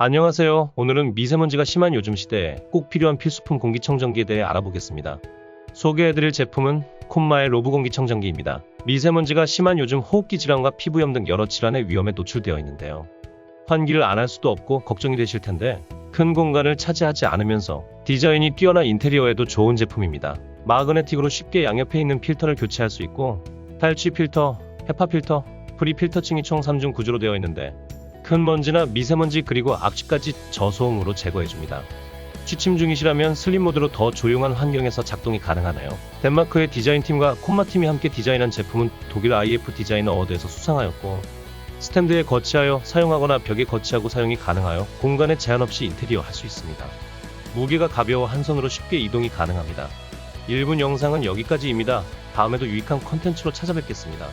안녕하세요. 오늘은 미세먼지가 심한 요즘 시대에 꼭 필요한 필수품 공기청정기에 대해 알아보겠습니다. 소개해드릴 제품은 콤마의 로브 공기청정기입니다. 미세먼지가 심한 요즘 호흡기 질환과 피부염 등 여러 질환의 위험에 노출되어 있는데요. 환기를 안 할 수도 없고 걱정이 되실 텐데 큰 공간을 차지하지 않으면서 디자인이 뛰어나 인테리어에도 좋은 제품입니다. 마그네틱으로 쉽게 양옆에 있는 필터를 교체할 수 있고 탈취 필터, 헤파 필터, 프리 필터층이 총 3중 구조로 되어 있는데 큰 먼지나 미세먼지 그리고 악취까지 저소음으로 제거해줍니다. 취침 중이시라면 슬림 모드로 더 조용한 환경에서 작동이 가능하네요. 덴마크의 디자인팀과 콤마팀이 함께 디자인한 제품은 독일 IF 디자인 어워드에서 수상하였고 스탠드에 거치하여 사용하거나 벽에 거치하고 사용이 가능하여 공간에 제한 없이 인테리어 할 수 있습니다. 무게가 가벼워 한 손으로 쉽게 이동이 가능합니다. 1분 영상은 여기까지입니다. 다음에도 유익한 컨텐츠로 찾아뵙겠습니다.